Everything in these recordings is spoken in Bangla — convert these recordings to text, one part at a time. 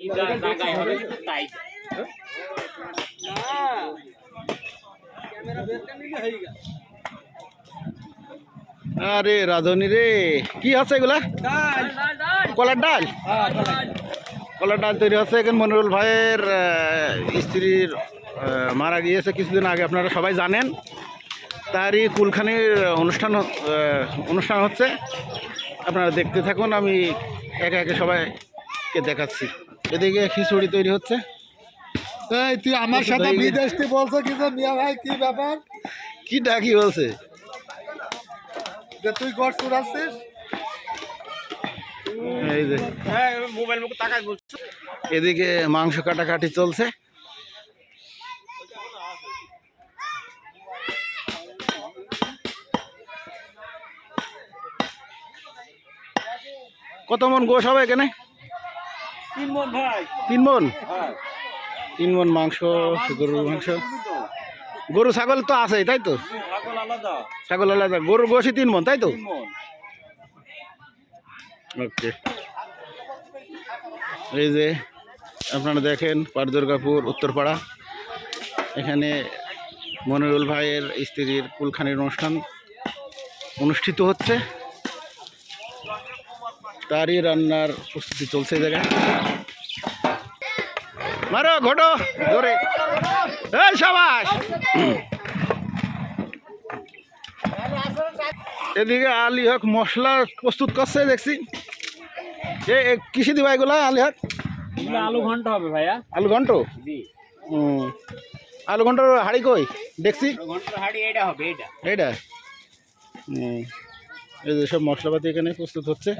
জায়গায় হবে তাই আরে রাধুনি রে কি আছে এগুলা? কলার ডাল? কলার ডাল। তৈরি হচ্ছে এখন মনিরুল ভাইয়ের স্ত্রীর মারা গিয়েছে কিছুদিন আগে আপনারা সবাই জানেন। তারই কুলখানির অনুষ্ঠান হ- অনুষ্ঠান হচ্ছে। আপনারা দেখতে থাকুন আমি একে একে সবাইকে দেখাচ্ছি। এদিকে খিচুড়ি তৈরি হচ্ছে। এই তুই আমার সাথে হয়ে গেছে। বলছো কি যে মিয়া ভাই কি ব্যাপার? কি ডাকি বলছে? যে তুই গড় চুরাচ্ছিস এই যে। মোবাইল মুখ তাকাই বলছো। এদিকে মাংস কাটাকাটি চলছে। কত মন গোশ হবে এখানে? তিন মন ভাই। তিন মন হ্যাঁ। তিন মন মাংস গরুর মাংস। গরু ছাগল তো আছেই তাই তো? ছাগল আলাদা। গরু গোশই তিন মন তাই তো? ওকে। এই যে আপনারা দেখেন পাটদুর্গাপুর উত্তরপাড়া। এখানে মনিরুল ভাইয়ের স্ত্রীর কুলখানির অনুষ্ঠান অনুষ্ঠিত হচ্ছে। তারই রান্নার প্রস্তুতি চলছে এই জায়গায়। মারো ঘটো ধরে এই সাবাস। এদিকে আলী হক মশলা প্রস্তুত করছে দেখছি। এ কিসে দিবা এগুলা আলী হক? আলু ঘণ্টা হবে ভাইয়া। আলু ঘন্ট? আলু ঘন্টর হাড়ি কই? দেখছি। ঘণ্টার হাড়ি এটা হবে এটা এইটা? হুম এই যে সব মশলাপাতি এখানে প্রস্তুত হচ্ছে।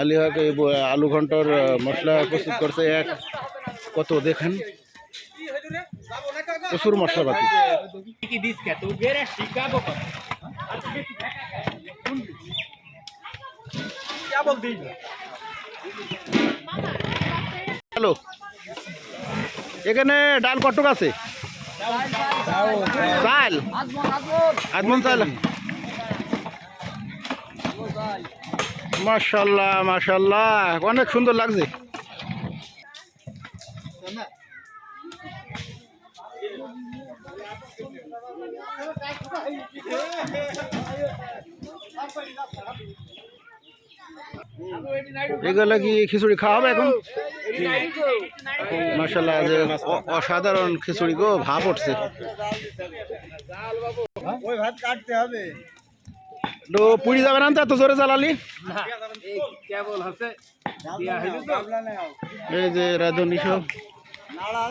আলি হক এই আলু ঘন্টর মশলা প্রস্তুত করছে। এক, কত দেখেন? প্রচুর মশলাপাতি। হ্যালো। এখানে ডাল কটক আছে? চাল। আজমন চাল মাশাল্লাহ মাশাল্লাহ। অনেক সুন্দর লাগছে। এগুলো কি খিচুড়ি খাওয়া হবে এখন? মাশাল্লাহ যে অসাধারণ খিচুড়ি গো, ভাব উঠছে। ওই ভাত কাটতে হবে। তো পুড়ি যাবে না এত জোরে জ্বালালি? এই যে রাধুনি সব নাড়া